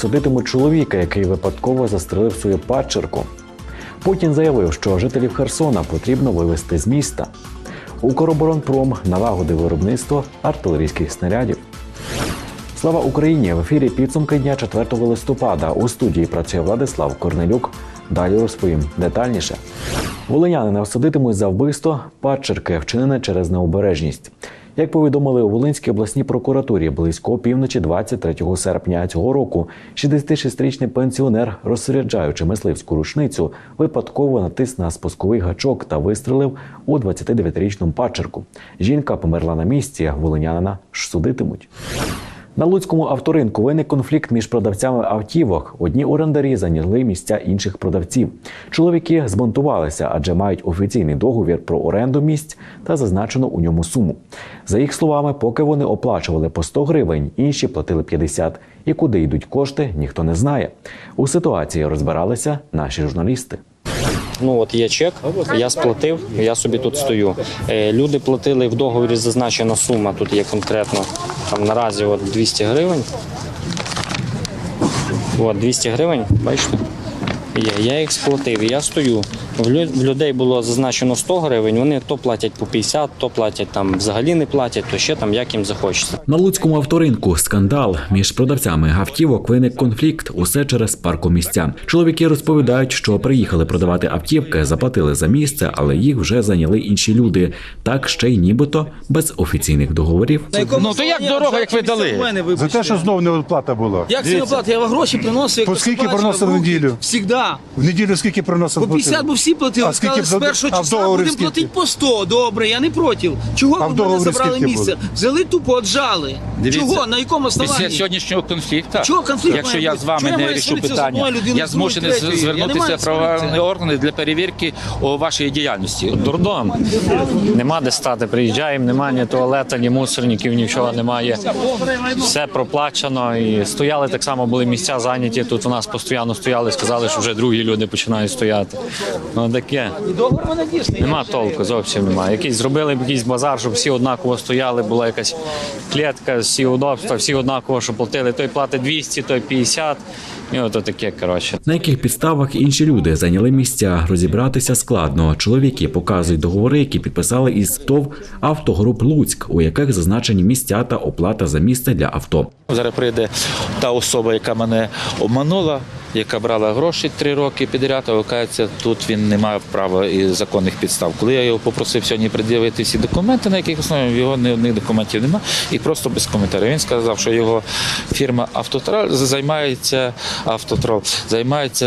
Судитимуть чоловіка, який випадково застрелив свою падчерку. Путін заявив, що жителів Херсона потрібно вивезти з міста. Укроборонпром налагодив виробництво артилерійських снарядів. Слава Україні! В ефірі підсумки дня 4 листопада. У студії працює Владислав Корнелюк. Далі розповім детальніше. Волинянина всадитимуть за вбивство падчерки, вчинене через необережність. Як повідомили у Волинській обласній прокуратурі, близько півночі 23 серпня цього року 66-річний пенсіонер, розсереджаючи мисливську рушницю, випадково натис на спусковий гачок та вистрелив у 29-річному пачерку. Жінка померла на місці, волинянина ж судитимуть. На Луцькому авторинку виник конфлікт між продавцями автівок. Одні орендарі зайняли місця інших продавців. Чоловіки збунтувалися, адже мають офіційний договір про оренду місць та зазначену у ньому суму. За їх словами, поки вони оплачували по 100 гривень, інші платили 50. І куди йдуть кошти, ніхто не знає. У ситуації розбиралися наші журналісти. Ну от є чек, я сплатив, я собі тут стою. Е, Люди платили в договорі зазначена сума. Тут є конкретно там наразі от 200 гривень. От 200 гривень, бачите? Є. Я їх сплатив, я стою. В лю- в людей було зазначено 100 гривень, вони то платять по 50, то платять там взагалі не платять, то ще там як їм захочеться. На Луцькому авторинку скандал між продавцями автівок виник конфлікт. Усе через паркомісця. Чоловіки розповідають, що приїхали продавати автівки, заплатили за місце, але їх вже зайняли інші люди. Так ще й нібито без офіційних договорів. Ну то як дорога, як ви дали? За те, що знов неоплата була. Як це оплата? Я вам гроші приносив. По скільки приносили в неділю? Всігда. В неділю скільки приносили? По 50, бо всі платили. А скільки Сказали, з першого а в числа договорі будемо скільки? платити по 100. Добре, я не проти. Чого А в ви в мене договорі забрали скільки місце? було? Взяли тупо, отжали. Дивіться, Чого? На якому Після основанні? сьогоднішнього конфлікту, Чого конфлікт якщо має я бути? з вами Чого я не маю рішу з питання, людиною, я з другою, змушений третьою? Я не звернутися маю в правоохоронні органи для перевірки о, вашої діяльності. дурдом. Нема де стати. Приїжджаємо, немає ні туалета, ні мусорників, нічого немає. Все проплачено. І стояли так само, були місця зайняті. Тут у нас постійно стояли, сказали, що вже другі люди починають стояти. Ну таке. Нема толку, зовсім немає. Якийсь зробили б якийсь базар, щоб всі однаково стояли, була якась клітка, всі удобства, всі однаково, що платили. Той платить 200, той 50. І от таке, коротше. На яких підставах інші люди зайняли місця, розібратися складно. Чоловіки показують договори, які підписали із ТОВ «Автогруп Луцьк», у яких зазначені місця та оплата за місце для авто. Зараз прийде та особа, яка мене обманула, яка брала гроші три роки підряд, а виявляється, тут він не має права і законних підстав. Коли я його попросив сьогодні пред'явити всі документи, на яких основі його ні одних документів немає, і просто без коментарів. Він сказав, що його фірма Автотрол займається автотрол, займається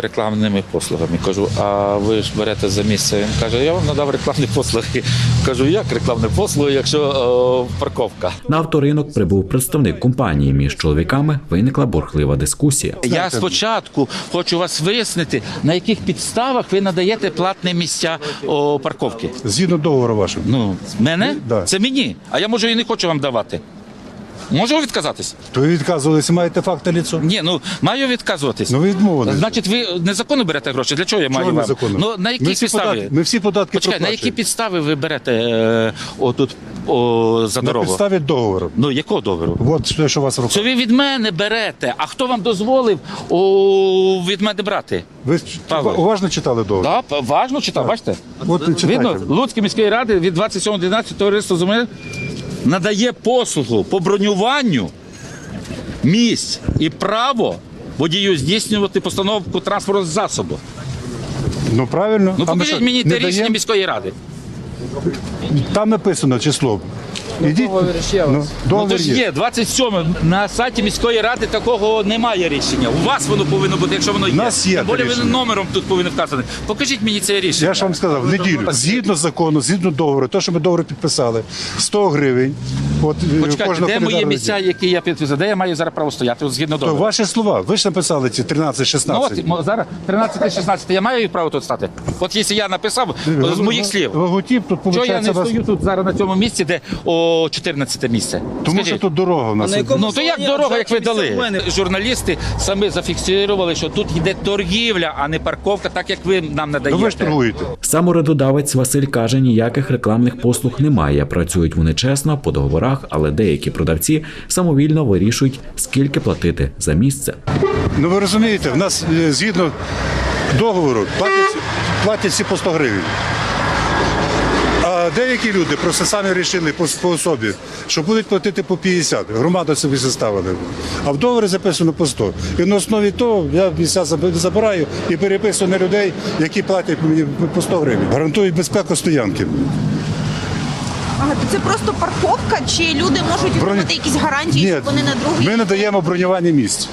рекламними послугами. Кажу, а ви ж берете за місце? Він каже, я вам надав рекламні послуги. Кажу, як рекламні послуги, якщо о, парковка. На авторинок прибув представник компанії. Між чоловіками виникла борхлива дискусія. Я спочатку хочу вас вияснити, на яких підставах ви надаєте платні місця о, парковки. Згідно договору вашого. Ну, мене? Да. Це мені. А я може і не хочу вам давати. Можу відказатись? То ви відказувалися, маєте факти ліцо? Ні, ну маю відказуватись. Ну ви відмовилися. Значить, ви незаконно берете гроші. Для чого я маю Чого вам? незаконно? Ну на які ми всі підстави? Податки, ми всі податки Почекай, на які проплачуємо. підстави ви берете е, отут о, за На дорогу? підставі договору. Ну якого договору? От те, що у вас в Це ви від мене берете. А хто вам дозволив о, від мене брати? Ви Павло. уважно читали договор? Так, важно читав, бачите? От читайте. Видно, Луцької міської ради від 27.11 товариство земель надає послугу по бронюванню місць і право водію здійснювати постановку транспортного засобу. Ну правильно. Ну Там покажіть що, мені не те рішення даємо? міської ради. Там написано число. Ідіть. Ну, Ну договір то ж є 27 на сайті міської ради такого немає рішення. У вас воно повинно бути, якщо воно є. нас є Тим більше рішення. воно номером тут повинно вказати. Покажіть мені це рішення. Я ж вам сказав, в неділю. Згідно закону, згідно договору, те, що ми договор підписали, 100 гривень. От е, Почекайте, кожного де мої місця, які я підписав? Де я маю зараз право стояти? От згідно То договору. ваші слова. Ви ж написали ці 13-16. Ну от мо- зараз 13-16, я маю право тут стати. От якщо я написав з моїх слів. Логотип тут Чого я виходить не вас... стою тут зараз на цьому місці, де о 14 місце? Тому Скажіть. що тут дорога у нас. На Ну то як дорога, як ви дали? мене? Журналісти самі зафіксували, що тут йде торгівля, а не парковка, так як ви нам Ну надаєте. ви ж торгуєте. Саморедодавець Василь каже, ніяких рекламних послуг немає. Працюють вони чесно по договорах номерах, але деякі продавці самовільно вирішують, скільки платити за місце. Ну ви розумієте, в нас е, згідно договору платять, платять всі по 100 гривень. А деякі люди просто самі вирішили по, по особі, що будуть платити по 50. Громада собі заставили. А в договорі записано по 100. І на основі того я місця забираю і переписую на людей, які платять мені по 100 гривень. Гарантують безпеку стоянки. Ага, то це просто парковка, чи люди можуть Броні- отримати якісь гарантії, Ні, щоб вони на другий? ми надаємо бронювання місць.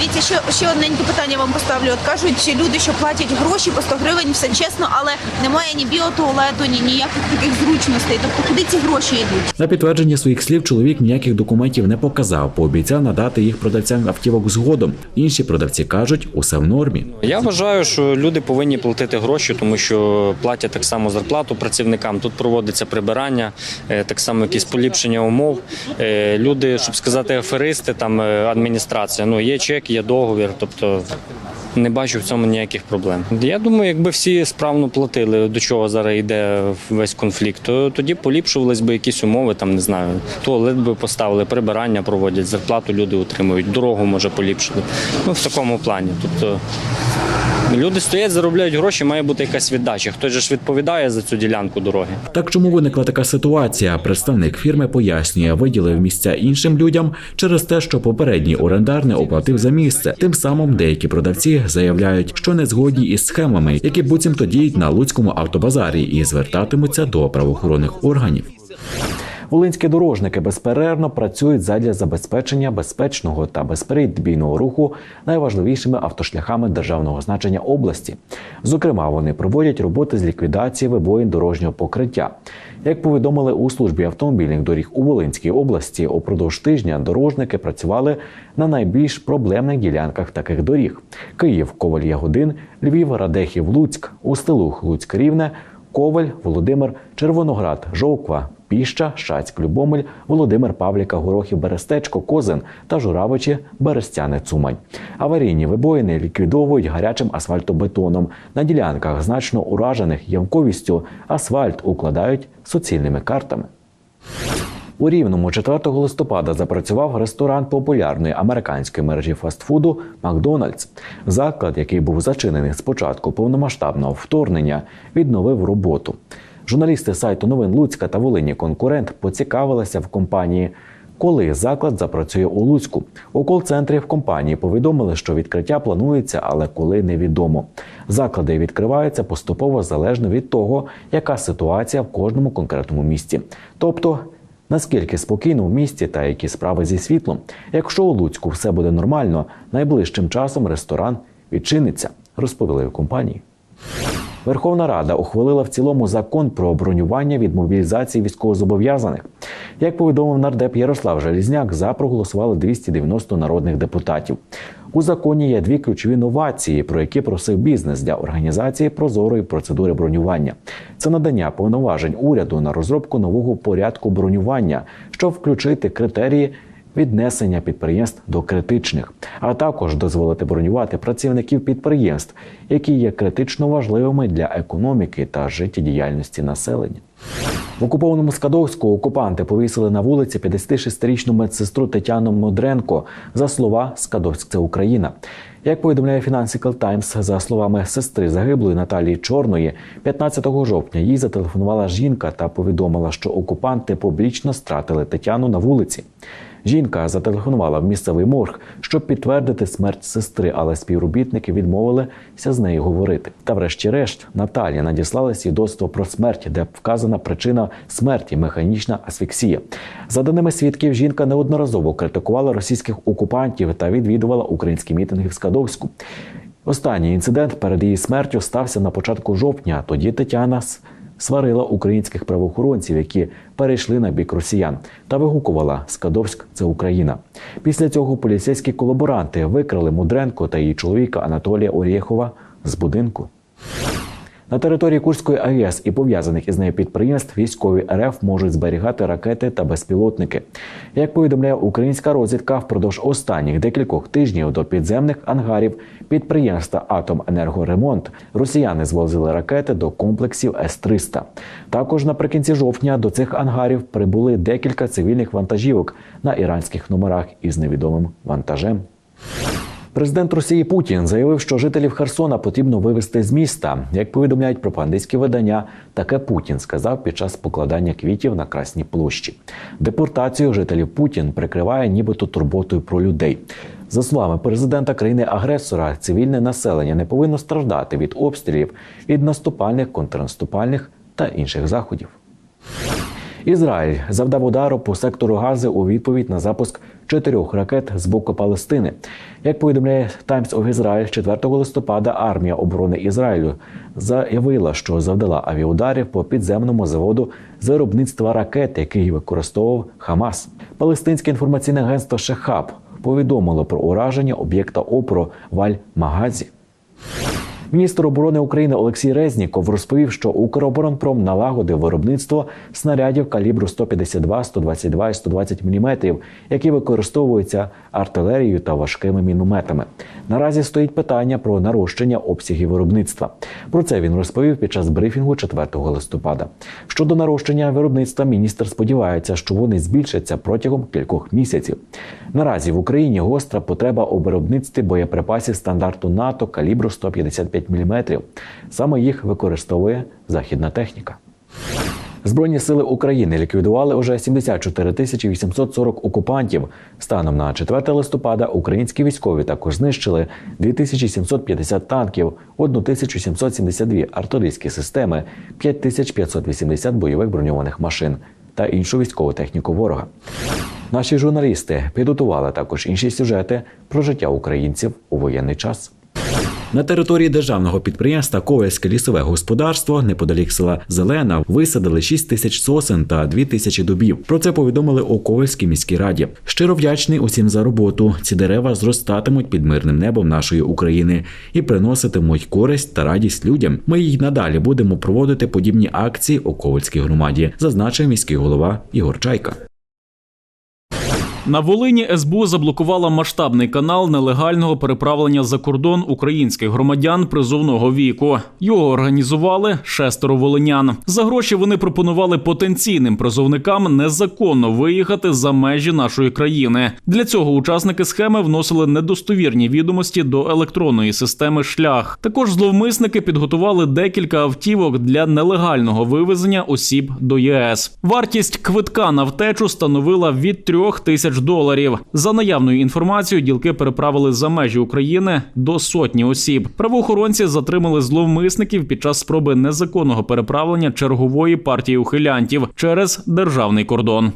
Дивіться, ще, ще одненьке питання вам поставлю. От кажуть, що люди, що платять гроші по 100 гривень, все чесно, але немає ні біотуалету, ні ніяких таких зручностей. Тобто куди ці гроші йдуть? На підтвердження своїх слів чоловік ніяких документів не показав, пообіцяв надати їх продавцям автівок згодом. Інші продавці кажуть, усе в нормі. Я вважаю, що люди повинні платити гроші, тому що платять так само зарплату працівникам. Тут проводиться прибирання, е, так само якісь поліпшення умов. Е, Люди, щоб сказати, аферисти, там е, адміністрація. Ну є чек, є договір, тобто. Не бачу в цьому ніяких проблем. Я думаю, якби всі справно платили, до чого зараз йде весь конфлікт, то тоді поліпшувались би якісь умови, там не знаю, туалет би поставили, прибирання проводять, зарплату люди отримують, дорогу може поліпшили. Ну в такому плані. Тобто Люди стоять, заробляють гроші, має бути якась віддача. Хтось же ж відповідає за цю ділянку дороги. Так чому виникла така ситуація? Представник фірми пояснює, виділив місця іншим людям через те, що попередній орендар не оплатив за місце. Тим самим деякі продавці заявляють, що не згодні із схемами, які буцімто діють на луцькому автобазарі, і звертатимуться до правоохоронних органів. Волинські дорожники безперервно працюють задля забезпечення безпечного та безперебійного руху найважливішими автошляхами державного значення області. Зокрема, вони проводять роботи з ліквідації вибоїн дорожнього покриття. Як повідомили у службі автомобільних доріг у Волинській області, упродовж тижня дорожники працювали на найбільш проблемних ділянках таких доріг: Київ, Коваль Ягодин, Львів, Радехів, Луцьк, Устилух, Луцьк Рівне, Коваль, Володимир, Червоноград, Жовква, Піща, Шацьк, Любомель, Володимир Павліка, Горохів, Берестечко, Козин та Журавичі, Берестяне, Цумань. Аварійні вибоїни ліквідовують гарячим асфальтобетоном. На ділянках значно уражених ямковістю асфальт укладають суцільними картами. У Рівному 4 листопада запрацював ресторан популярної американської мережі фастфуду Макдональдс. Заклад, який був зачинений з початку повномасштабного вторгнення, відновив роботу. Журналісти сайту новин Луцька та Волині конкурент поцікавилися в компанії. Коли заклад запрацює у Луцьку, у кол-центрі в компанії повідомили, що відкриття планується, але коли невідомо. Заклади відкриваються поступово залежно від того, яка ситуація в кожному конкретному місті. Тобто, наскільки спокійно в місті та які справи зі світлом. Якщо у Луцьку все буде нормально, найближчим часом ресторан відчиниться, розповіли в компанії. Верховна Рада ухвалила в цілому закон про бронювання від мобілізації військовозобов'язаних. Як повідомив нардеп Ярослав Желізняк, за проголосували 290 народних депутатів. У законі є дві ключові новації, про які просив бізнес для організації прозорої процедури бронювання. Це надання повноважень уряду на розробку нового порядку бронювання, щоб включити критерії віднесення підприємств до критичних, а також дозволити бронювати працівників підприємств, які є критично важливими для економіки та життєдіяльності населення. В окупованому Скадовську окупанти повісили на вулиці 56-річну медсестру Тетяну Модренко за слова Скадовськ це Україна. Як повідомляє Financial Times, за словами сестри загиблої Наталії Чорної, 15 жовтня їй зателефонувала жінка та повідомила, що окупанти публічно стратили Тетяну на вулиці. Жінка зателефонувала в місцевий морг, щоб підтвердити смерть сестри, але співробітники відмовилися з нею говорити. Та, врешті-решт, Наталія надіслала свідоцтво про смерть, де вказана причина смерті механічна асфіксія. За даними свідків, жінка неодноразово критикувала російських окупантів та відвідувала українські мітинги в Скадовську. Останній інцидент перед її смертю стався на початку жовтня. Тоді Тетяна сварила українських правоохоронців, які перейшли на бік росіян, та вигукувала Скадовськ це Україна. Після цього поліцейські колаборанти викрали Мудренко та її чоловіка Анатолія Орєхова з будинку. На території Курської АЕС і пов'язаних із нею підприємств військові РФ можуть зберігати ракети та безпілотники. Як повідомляє українська розвідка, впродовж останніх декількох тижнів до підземних ангарів підприємства Атоменергоремонт росіяни звозили ракети до комплексів С-300. Також наприкінці жовтня до цих ангарів прибули декілька цивільних вантажівок на іранських номерах із невідомим вантажем. Президент Росії Путін заявив, що жителів Херсона потрібно вивезти з міста. Як повідомляють пропагандистські видання, таке Путін сказав під час покладання квітів на Красній площі. Депортацію жителів Путін прикриває нібито турботою про людей. За словами президента країни-агресора, цивільне населення не повинно страждати від обстрілів, від наступальних, контрнаступальних та інших заходів. Ізраїль завдав удару по сектору Гази у відповідь на запуск чотирьох ракет з боку Палестини. Як повідомляє Times of Israel, 4 листопада армія оборони Ізраїлю заявила, що завдала авіаударів по підземному заводу з виробництва ракет, який використовував Хамас. Палестинське інформаційне агентство Шехаб повідомило про ураження об'єкта ОПРО в Аль-Магазі. Міністр оборони України Олексій Резніков розповів, що Укроборонпром налагодив виробництво снарядів калібру 152, 122 і 120 мм, які використовуються артилерією та важкими мінометами. Наразі стоїть питання про нарощення обсягів виробництва. Про це він розповів під час брифінгу 4 листопада. Щодо нарощення виробництва, міністр сподівається, що вони збільшаться протягом кількох місяців. Наразі в Україні гостра потреба у виробництві боєприпасів стандарту НАТО калібру 155 мм. Саме їх використовує західна техніка. Збройні сили України ліквідували уже 74 тисячі 840 окупантів. Станом на 4 листопада українські військові також знищили 2750 танків, 1772 артилерійські системи, 5580 бойових броньованих машин та іншу військову техніку ворога. Наші журналісти підготували також інші сюжети про життя українців у воєнний час. На території державного підприємства Ковальське лісове господарство неподалік села Зелена висадили 6 тисяч сосен та 2 тисячі дубів. Про це повідомили у Ковальській міській раді. Щиро вдячний усім за роботу. Ці дерева зростатимуть під мирним небом нашої України і приноситимуть користь та радість людям. Ми й надалі будемо проводити подібні акції у Ковальській громаді, зазначив міський голова Ігор Чайка. На Волині СБУ заблокувала масштабний канал нелегального переправлення за кордон українських громадян призовного віку. Його організували шестеро волинян. За гроші вони пропонували потенційним призовникам незаконно виїхати за межі нашої країни. Для цього учасники схеми вносили недостовірні відомості до електронної системи шлях. Також зловмисники підготували декілька автівок для нелегального вивезення осіб до ЄС. Вартість квитка на втечу становила від трьох тисяч доларів. За наявною інформацією, ділки переправили за межі України до сотні осіб. Правоохоронці затримали зловмисників під час спроби незаконного переправлення чергової партії ухилянтів через державний кордон.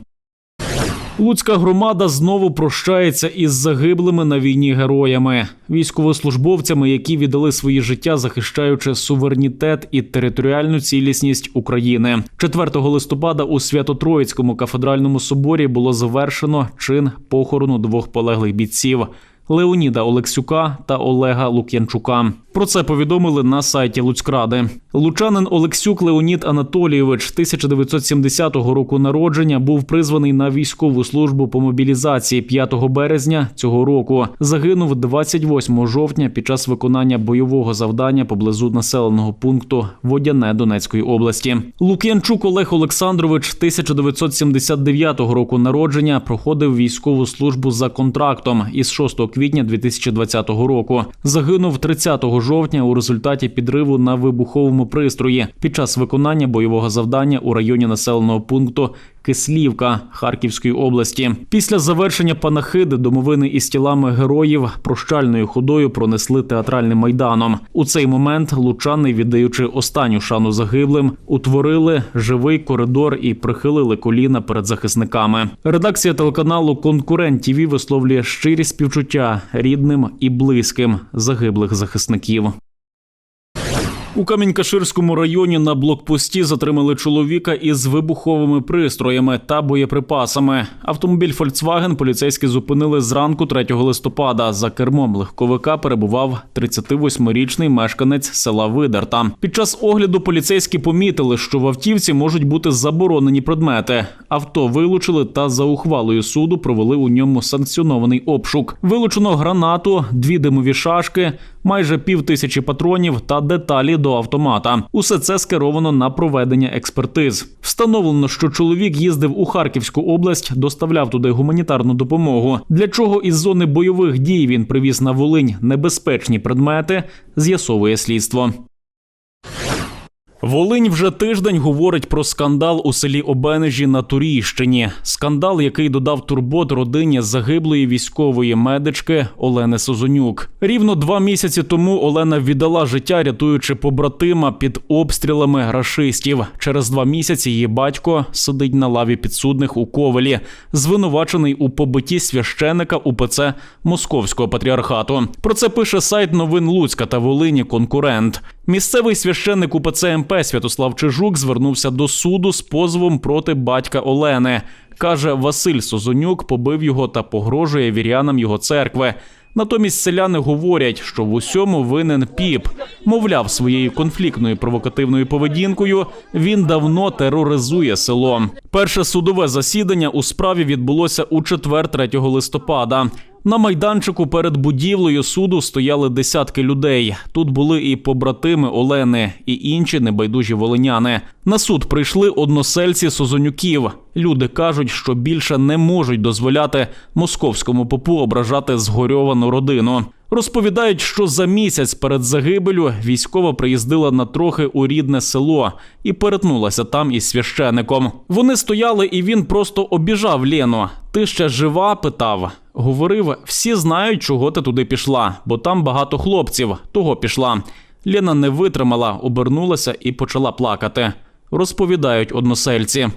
Луцька громада знову прощається із загиблими на війні героями, військовослужбовцями, які віддали свої життя, захищаючи суверенітет і територіальну цілісність України. 4 листопада у Свято-Троїцькому кафедральному соборі було завершено чин похорону двох полеглих бійців. Леоніда Олексюка та Олега Лук'янчука. Про це повідомили на сайті Луцькради. Лучанин Олексюк Леонід Анатолійович 1970 року народження був призваний на військову службу по мобілізації 5 березня цього року. Загинув 28 жовтня під час виконання бойового завдання поблизу населеного пункту Водяне Донецької області. Лук'янчук Олег Олександрович 1979 року народження проходив військову службу за контрактом із 6 квітня 2020 року. Загинув 30 жовтня у результаті підриву на вибуховому пристрої під час виконання бойового завдання у районі населеного пункту Кислівка Харківської області. Після завершення панахиди домовини із тілами героїв прощальною ходою пронесли театральним майданом. У цей момент лучани, віддаючи останню шану загиблим, утворили живий коридор і прихилили коліна перед захисниками. Редакція телеканалу Конкурент ТІВІ висловлює щирі співчуття рідним і близьким загиблих захисників. У Камінь-Каширському районі на блокпості затримали чоловіка із вибуховими пристроями та боєприпасами. Автомобіль Volkswagen поліцейські зупинили зранку 3 листопада. За кермом легковика перебував 38-річний мешканець села Видерта. Під час огляду поліцейські помітили, що в автівці можуть бути заборонені предмети. Авто вилучили та за ухвалою суду провели у ньому санкціонований обшук. Вилучено гранату, дві димові шашки, майже пів тисячі патронів та деталі до автомата. Усе це скеровано на проведення експертиз. Встановлено, що чоловік їздив у Харківську область, доставляв туди гуманітарну допомогу. Для чого із зони бойових дій він привіз на Волинь небезпечні предмети, з'ясовує слідство. Волинь вже тиждень говорить про скандал у селі Обенежі на Турійщині. Скандал, який додав турбот родині загиблої військової медички Олени Созонюк. Рівно два місяці тому Олена віддала життя, рятуючи побратима під обстрілами рашистів. Через два місяці її батько сидить на лаві підсудних у Ковелі, звинувачений у побитті священика УПЦ Московського патріархату. Про це пише сайт новин Луцька та Волині. Конкурент. Місцевий священник УПЦ МП Святослав Чижук звернувся до суду з позовом проти батька Олени. Каже, Василь Созонюк побив його та погрожує вірянам його церкви. Натомість селяни говорять, що в усьому винен піп. Мовляв, своєю конфліктною провокативною поведінкою він давно тероризує село. Перше судове засідання у справі відбулося у четвер 3 листопада. На майданчику перед будівлею суду стояли десятки людей. Тут були і побратими Олени, і інші небайдужі волиняни. На суд прийшли односельці Созонюків. Люди кажуть, що більше не можуть дозволяти московському попу ображати згорьовану родину. Розповідають, що за місяць перед загибелю військова приїздила на трохи у рідне село і перетнулася там із священиком. Вони стояли, і він просто обіжав Лену. Ти ще жива? питав. Говорив: всі знають, чого ти туди пішла, бо там багато хлопців. Того пішла. Лена не витримала, обернулася і почала плакати. Розповідають односельці.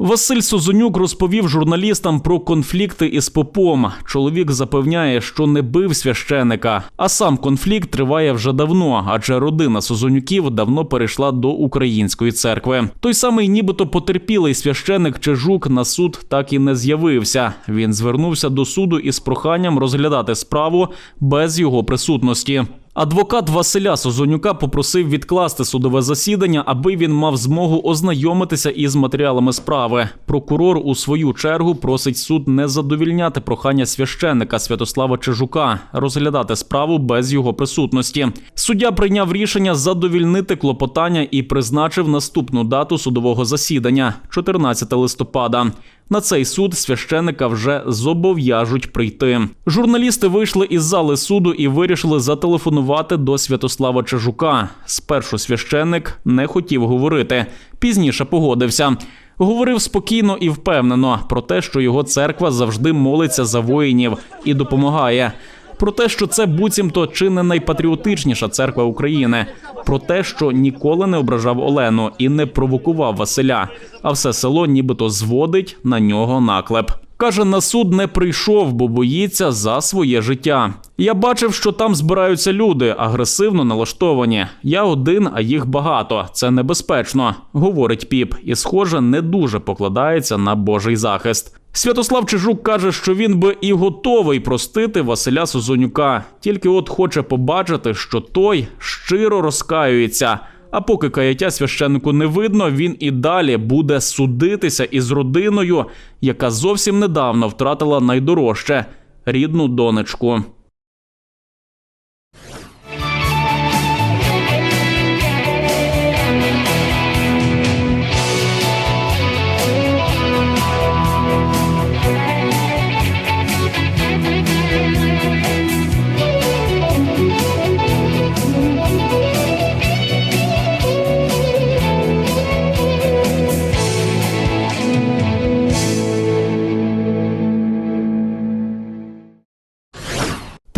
Василь Созонюк розповів журналістам про конфлікти із попом. Чоловік запевняє, що не бив священика, а сам конфлікт триває вже давно, адже родина Созонюків давно перейшла до української церкви. Той самий, нібито потерпілий священик Чижук на суд так і не з'явився. Він звернувся до суду із проханням розглядати справу без його присутності. Адвокат Василя Созонюка попросив відкласти судове засідання, аби він мав змогу ознайомитися із матеріалами справи. Прокурор у свою чергу просить суд не задовільняти прохання священника Святослава Чижука розглядати справу без його присутності. Суддя прийняв рішення задовільнити клопотання і призначив наступну дату судового засідання 14 листопада. На цей суд священика вже зобов'яжуть прийти. Журналісти вийшли із зали суду і вирішили зателефонувати до Святослава Чижука. Спершу священник не хотів говорити, пізніше погодився. Говорив спокійно і впевнено про те, що його церква завжди молиться за воїнів і допомагає. Про те, що це буцімто чи не найпатріотичніша церква України, про те, що ніколи не ображав Олену і не провокував Василя, а все село нібито зводить на нього наклеп. Каже, на суд не прийшов, бо боїться за своє життя. Я бачив, що там збираються люди, агресивно налаштовані. Я один, а їх багато. Це небезпечно, говорить піп, і, схоже, не дуже покладається на Божий захист. Святослав Чижук каже, що він би і готовий простити Василя Созонюка, тільки от хоче побачити, що той щиро розкаюється. А поки каяття священнику не видно, він і далі буде судитися із родиною, яка зовсім недавно втратила найдорожче рідну донечку. –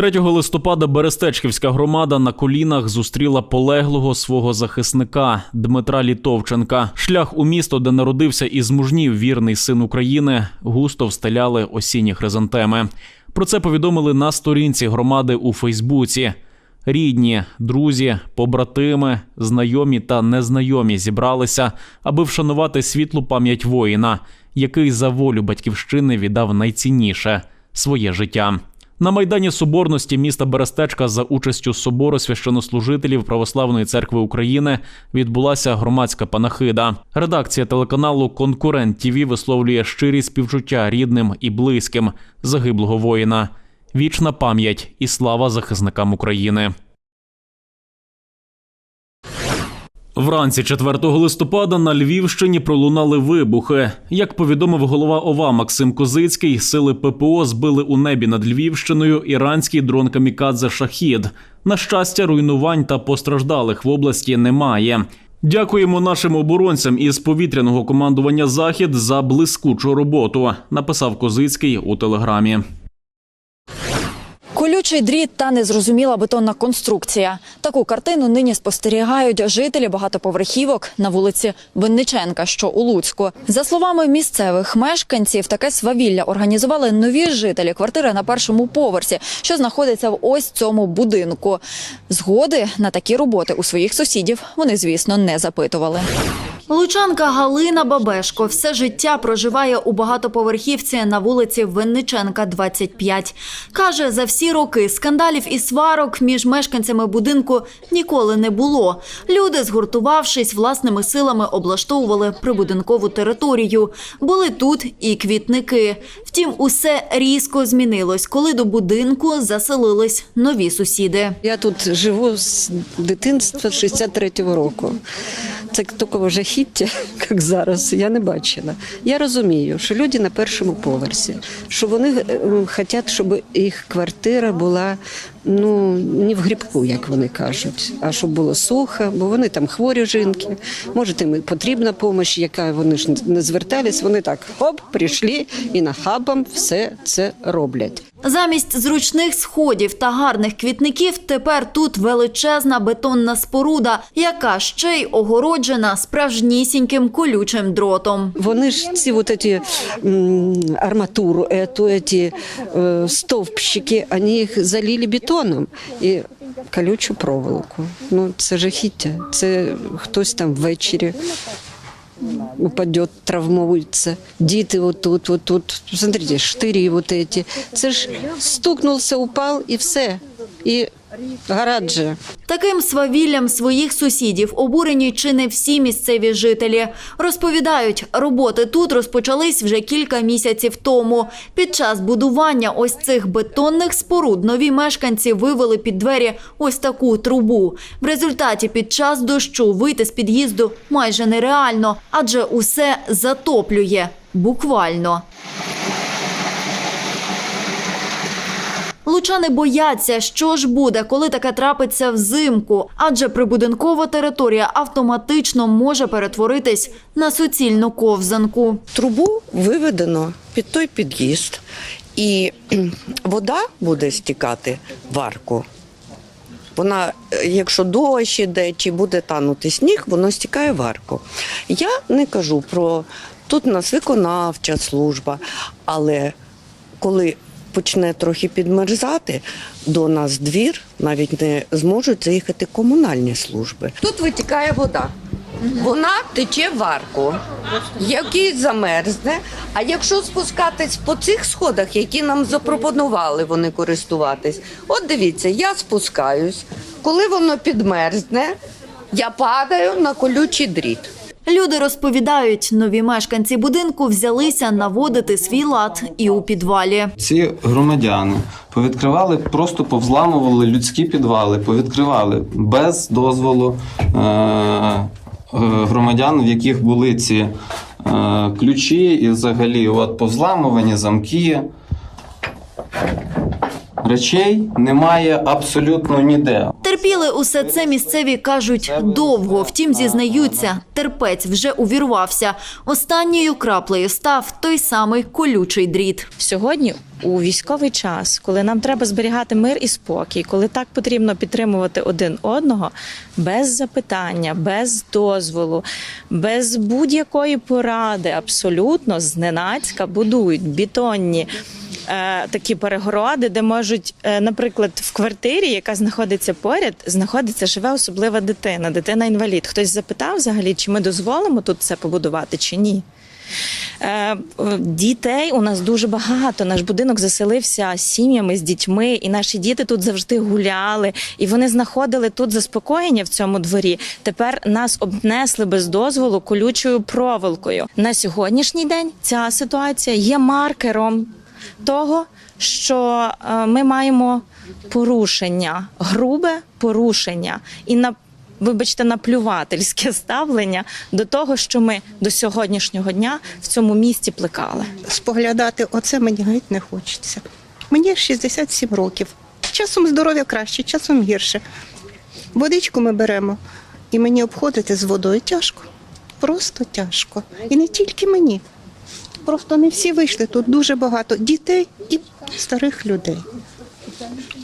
3 листопада Берестечківська громада на колінах зустріла полеглого свого захисника Дмитра Літовченка. Шлях у місто, де народився і змужнів вірний син України, густо встеляли осінні хризантеми. Про це повідомили на сторінці громади у Фейсбуці. Рідні, друзі, побратими, знайомі та незнайомі зібралися, аби вшанувати світлу пам'ять воїна, який за волю батьківщини віддав найцінніше своє життя. На майдані Соборності міста Берестечка за участю собору священнослужителів Православної церкви України відбулася громадська панахида. Редакція телеканалу Конкурент ТІВІ висловлює щирі співчуття рідним і близьким загиблого воїна. Вічна пам'ять і слава захисникам України. Вранці 4 листопада на Львівщині пролунали вибухи. Як повідомив голова ОВА Максим Козицький, сили ППО збили у небі над Львівщиною іранський дрон камікадзе Шахід. На щастя, руйнувань та постраждалих в області немає. Дякуємо нашим оборонцям із повітряного командування Захід за блискучу роботу. Написав Козицький у телеграмі. Колючий дріт та незрозуміла бетонна конструкція. Таку картину нині спостерігають жителі багатоповерхівок на вулиці Винниченка, що у Луцьку. За словами місцевих мешканців, таке свавілля організували нові жителі квартири на першому поверсі, що знаходиться в ось цьому будинку. Згоди на такі роботи у своїх сусідів вони, звісно, не запитували. Лучанка Галина Бабешко все життя проживає у багатоповерхівці на вулиці Винниченка, 25. Каже, за всі роки скандалів і сварок між мешканцями будинку ніколи не було. Люди, згуртувавшись власними силами, облаштовували прибудинкову територію. Були тут і квітники. Втім, усе різко змінилось, коли до будинку заселились нові сусіди. Я тут живу з дитинства 63-го року. Це такого жахіття, як зараз, я не бачила. Я розумію, що люди на першому поверсі, що вони е, хочуть, щоб їх квартира була ну не в грібку, як вони кажуть, а щоб було сухо, бо вони там хворі жінки. Може, їм потрібна допомога, яка вони ж не звертались. Вони так хоп, прийшли і нахабом все це роблять. Замість зручних сходів та гарних квітників тепер тут величезна бетонна споруда, яка ще й огороджена справжнісіньким колючим дротом. Вони ж ці вот эти м, арматуру, эту, эти э, стовпщики, вони їх залили бетоном і колючу проволоку. Ну це жахіття. Це хтось там ввечері упадет, травмується. Діти отут, отут. Смотрите, штирі вот эти. Це ж стукнувся, упав і все. І гараж. Таким свавіллям своїх сусідів обурені чи не всі місцеві жителі. Розповідають, роботи тут розпочались вже кілька місяців тому. Під час будування ось цих бетонних споруд нові мешканці вивели під двері ось таку трубу. В результаті під час дощу вийти з під'їзду майже нереально, адже усе затоплює буквально. Лучани бояться, що ж буде, коли таке трапиться взимку, адже прибудинкова територія автоматично може перетворитись на суцільну ковзанку. Трубу виведено під той під'їзд, і вода буде стікати в арку. Вона, е, якщо дощ іде чи буде танути сніг, воно стікає в арку. Я не кажу про тут у нас виконавча служба, але коли почне трохи підмерзати, до нас двір навіть не зможуть заїхати комунальні служби. Тут витікає вода. Вона тече в арку, який замерзне. А якщо спускатись по цих сходах, які нам запропонували вони користуватись, от дивіться, я спускаюсь. Коли воно підмерзне, я падаю на колючий дріт. Люди розповідають, нові мешканці будинку взялися наводити свій лад і у підвалі. Ці громадяни повідкривали, просто повзламували людські підвали, повідкривали без дозволу е- е- громадян, в яких були ці е- ключі, і взагалі от повзламувані замки. Речей немає абсолютно ніде. Терпіли усе це місцеві кажуть довго. Втім, зізнаються, терпець вже увірвався. Останньою краплею став той самий колючий дріт. Сьогодні у військовий час, коли нам треба зберігати мир і спокій, коли так потрібно підтримувати один одного без запитання, без дозволу, без будь-якої поради, абсолютно зненацька будують бетонні е, такі перегороди, де можуть, е, наприклад, в квартирі, яка знаходиться поряд, знаходиться живе особлива дитина, дитина-інвалід. Хтось запитав взагалі, чи ми дозволимо тут це побудувати, чи ні. Е, е, Дітей у нас дуже багато. Наш будинок заселився сім'ями з дітьми, і наші діти тут завжди гуляли, і вони знаходили тут заспокоєння в цьому дворі. Тепер нас обнесли без дозволу колючою проволокою. На сьогоднішній день ця ситуація є маркером того, що е, ми маємо порушення, грубе порушення і на вибачте, наплювательське ставлення до того, що ми до сьогоднішнього дня в цьому місті плекали. споглядати, оце мені геть не хочеться. Мені 67 років. Часом здоров'я краще, часом гірше. Водичку ми беремо, і мені обходити з водою тяжко. Просто тяжко. І не тільки мені. Просто не всі вийшли. Тут дуже багато дітей і старих людей.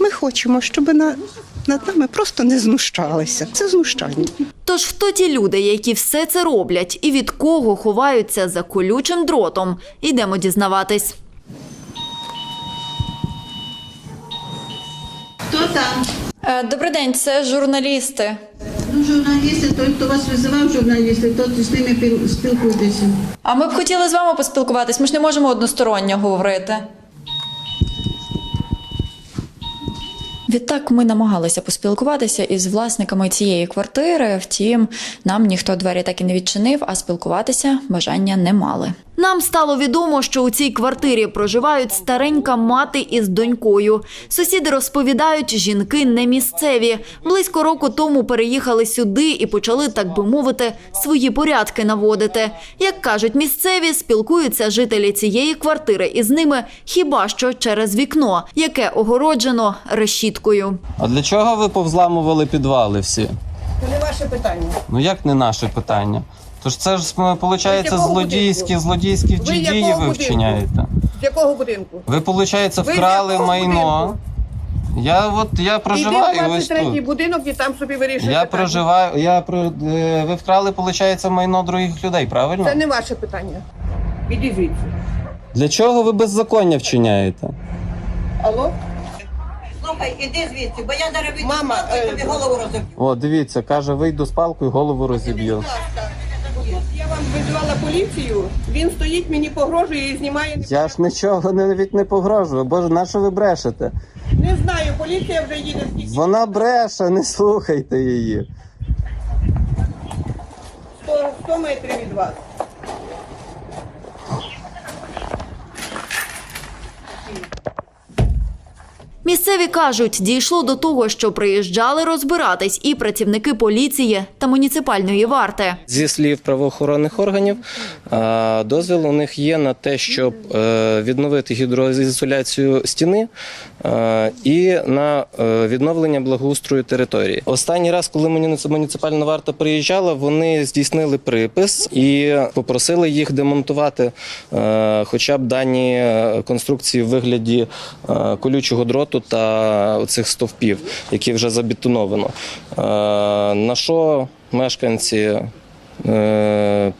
Ми хочемо, щоб на, над нами просто не знущалися. Це знущання. Тож хто ті люди, які все це роблять, і від кого ховаються за колючим дротом? Ідемо дізнаватись. Хто там? Е, Добрий день, це журналісти. Ну, журналісти, той, хто вас визивав, журналісти, то з ними піл- спілкуйтеся. А ми б хотіли з вами поспілкуватись. Ми ж не можемо односторонньо говорити. Відтак ми намагалися поспілкуватися із власниками цієї квартири. Втім, нам ніхто двері так і не відчинив, а спілкуватися бажання не мали. Нам стало відомо, що у цій квартирі проживають старенька мати із донькою. Сусіди розповідають, жінки не місцеві. Близько року тому переїхали сюди і почали, так би мовити, свої порядки наводити. Як кажуть місцеві, спілкуються жителі цієї квартири із ними хіба що через вікно, яке огороджено решіткою. А для чого ви повзламували підвали всі? Це не ваше питання. Ну як не наше питання? Тож це ж виходить, якого злодійські, будинку? злодійські Ви дії якого ви будинку? вчиняєте. З якого будинку? Ви, виходить, Ви вкрали якого майно. Я от я проживаю Іди в ось 23-й тут. будинок і там собі вирішуєте. Я проживаю, я про е, ви вкрали, виходить, майно других людей, правильно? Це не ваше питання. Іди звідси. Для чого ви беззаконня вчиняєте? Алло? Слухай, іди звідси, бо я зараз відійду, Мама, е, тобі голову розоб'ю. О, дивіться, каже, вийду з палкою, голову розіб'ю. Визвала поліцію, він стоїть, мені погрожує і знімає. Я ж нічого навіть не погрожую. Боже, на що ви брешете? Не знаю, поліція вже їде скільки. Вона бреше, не слухайте її. 100, 100 метрів від вас. Місцеві кажуть, дійшло до того, що приїжджали розбиратись і працівники поліції та муніципальної варти. Зі слів правоохоронних органів, дозвіл у них є на те, щоб е, відновити гідроізоляцію стіни і на е, відновлення благоустрою території. Останній раз, коли муніци- муніципальна варта приїжджала, вони здійснили припис і попросили їх демонтувати е, хоча б дані конструкції в вигляді колючого дроту та цих стовпів, які вже забетоновано. Е, На що мешканці е,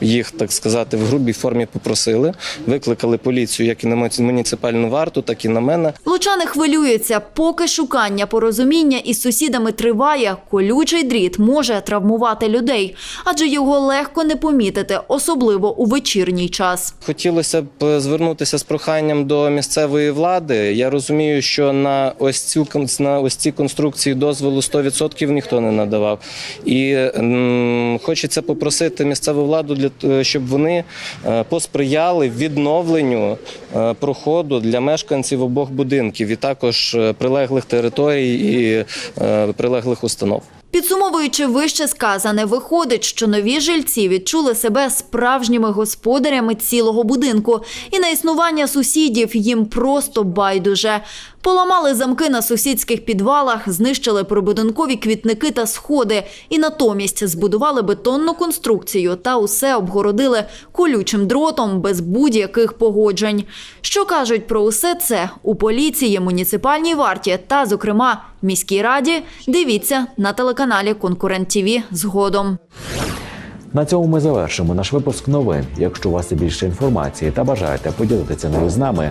їх, так сказати, в грубій формі попросили, викликали поліцію як і на муніципальну варту, так і на мене. Лучани хвилюються, поки шукання порозуміння із сусідами триває. Колючий дріт може травмувати людей, адже його легко не помітити, особливо у вечірній час. Хотілося б звернутися з проханням до місцевої влади. Я розумію, що на ось цю на ось ці конструкції дозволу 100% ніхто не надавав. І м, хочеться попросити місцеву владу для т- щоб вони е, посприяли відновленню е, проходу для мешканців обох будинків і також е, прилеглих територій і е, прилеглих установ. Підсумовуючи вище сказане, виходить, що нові жильці відчули себе справжніми господарями цілого будинку, і на існування сусідів їм просто байдуже. Поламали замки на сусідських підвалах, знищили прибудинкові квітники та сходи, і натомість збудували бетонну конструкцію та усе обгородили колючим дротом без будь-яких погоджень. Що кажуть про усе це у поліції, муніципальній варті та, зокрема, міській раді, дивіться на телеканалі Конкурент ТІВІ згодом. На цьому ми завершимо наш випуск новин. Якщо у вас є більше інформації та бажаєте поділитися нею з нами,